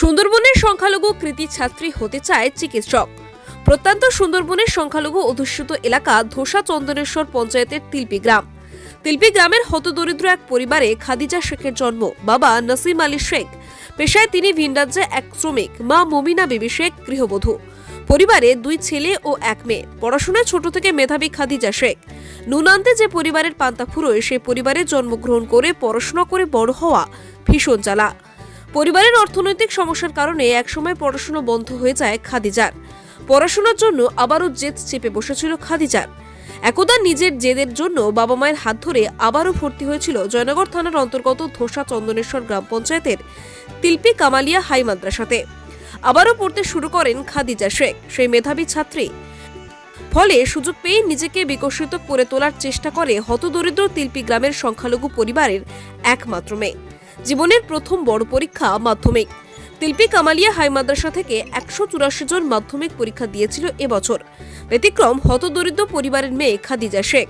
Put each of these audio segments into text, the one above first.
সুন্দরবনের সংখ্যালঘু কৃতি ছাত্রী হতে চায় চিকিৎসক। প্রত্যন্ত সুন্দরবনের সংখ্যালঘু অধ্যুষিত এলাকা ধোসা চন্দনেশ্বর পঞ্চায়েতের তিলপি গ্রাম। তিলপি গ্রামের হতদরিদ্র এক পরিবারে খাদিজা শেখের জন্ম। বাবা নসিম আলী শেখ। পেশায় তিনি ভিনরাজ্যে এক শ্রমিক। মা মমিনা বিবি শেখ গৃহবধূ। পরিবারে দুই ছেলে ও এক মেয়ে। পড়াশোনায় ছোট থেকে মেধাবী খাদিজা শেখ। নুনান্তে যে পরিবারের পান্তা ফুরোয়, সে পরিবারে জন্মগ্রহণ করে, পড়াশোনা করে বড় হওয়া ভীষণ জ্বালা। পরিবারের অর্থনৈতিক সমস্যার কারণে একসময় পড়াশুনো বন্ধ হয়ে যায় খাদিজার। পড়াশোনার জন্য আবারও জেদ চেপে বসেছিল খাদিজার। একদা নিজের জেদের জন্য বাবা মায়ের হাত ধরে আবারও ভর্তি হয়েছিল জয়নগর থানার অন্তর্গত ধোসা চন্দনেশ্বর গ্রাম পঞ্চায়েতের তিলপি কামালিয়া হাই মাদ্রাসাতে। আবারও পড়তে শুরু করেন খাদিজা শেখ, সেই মেধাবী ছাত্রী। ফলে সুযোগ পেয়ে নিজেকে বিকশিত করে তোলার চেষ্টা করে হতদরিদ্র তিলপি গ্রামের সংখ্যালঘু পরিবারের একমাত্র মেয়ে। জীবনের প্রথম বড় পরীক্ষা মাধ্যমিক। তিলপি কামালিয়া হাই মাদ্রাসা থেকে একশো চুরাশি জন মাধ্যমিক পরীক্ষা দিয়েছিল এবছর ব্যতিক্রম হতদরিদ্র পরিবারের মেয়ে খাদিজা শেখ।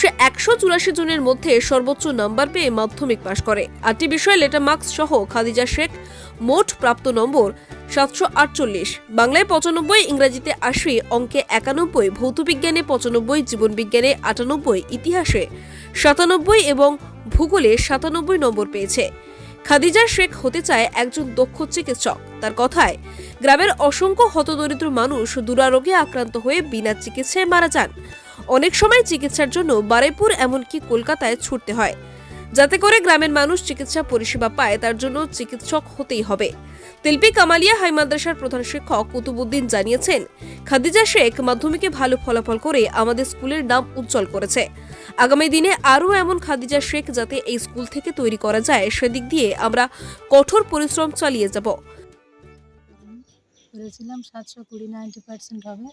সে একশো চুরাশি জনের মধ্যে সর্বোচ্চ নাম্বার পেয়ে মাধ্যমিক পাশ করে। আটটি বিষয়ে লেটার মার্কস সহ খাদিজা শেখ মোট প্রাপ্ত নম্বর সাতশো আটচল্লিশ। বাংলায় পঁচানব্বই, ইংরেজিতে আশি, অঙ্কে একানব্বই, ভৌতবিজ্ঞানে পঁচানব্বই, জীবনবিজ্ঞানে আটানব্বই, ইতিহাসে সাতানব্বই এবং ভূগোলে সাতানব্বই নম্বর পেয়েছে। খাদিজা শেখ হতে চায় একজন দক্ষ চিকিৎসক। তার কথায়, গ্রামের অসংখ্য হতদরিদ্র মানুষ দুরারোগে আক্রান্ত হয়ে বিনা চিকিৎসায় মারা যান। অনেক সময় চিকিৎসার জন্য বারেপুর এমনকি কলকাতায় ছুটতে হয়। যাতে করে গ্রামের মানুষ চিকিৎসা পরিষেবা পায়, তার জন্য চিকিৎসক হতেই হবে। তিলপি কামালিয়া হাই মাদ্রাসার প্রধান শিক্ষক কুতুবুদ্দিন জানিয়েছেন, খাদিজা শেখ মাধ্যমিকে ভালো ফলাফল করে আমাদের স্কুলের নাম উজ্জ্বল করেছে। আগামী দিনে আরও এমন খাদিজা শেখ যাতে এই স্কুল থেকে তৈরি করা যায়, সেদিক দিয়ে আমরা কঠোর পরিশ্রম চালিয়ে যাব। করেছিলাম সাতশো কুড়ি নাইনটি পার্সেন্ট হবে,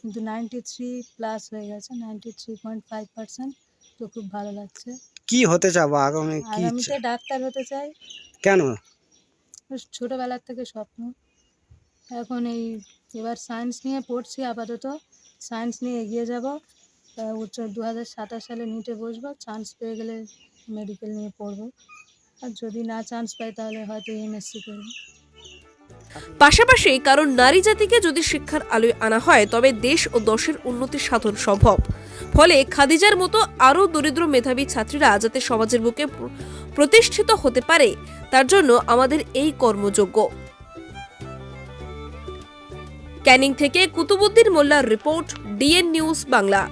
কিন্তু নাইনটি থ্রি প্লাস হয়ে গেছে, ninety three point five percent. তো খুব ভালো লাগছে। কি হতে চাবো আগামী কি আগামীতে? ডাক্তার হতে চাই। কেন? ছোটোবেলার থেকে স্বপ্ন। এখন এই এবার সায়েন্স নিয়ে পড়ছি আপাতত। সায়েন্স নিয়ে এগিয়ে যাব। উচ্চ দু হাজার সাতাশ সালে নিটে বসবো। চান্স পেয়ে গেলে মেডিকেল নিয়ে পড়ব। আর যদি না চান্স পাই তাহলে হয়তো এমএসসি করব। পাশাপাশি কারণ নারী জাতিকে যদি শিক্ষার আলোয় আনা হয়, তবে দেশ ও দশের উন্নতি সাধন সম্ভব। ফলে খাদিজার মতো আরও দরিদ্র মেধাবী ছাত্রীরা যাতে সমাজের বুকে প্রতিষ্ঠিত হতে পারে, তার জন্য আমাদের এই কর্মযোগ্য ক্যানিং থেকে কুতুবুদ্দিন মোল্লার রিপোর্ট, ডিএন নিউজ বাংলা।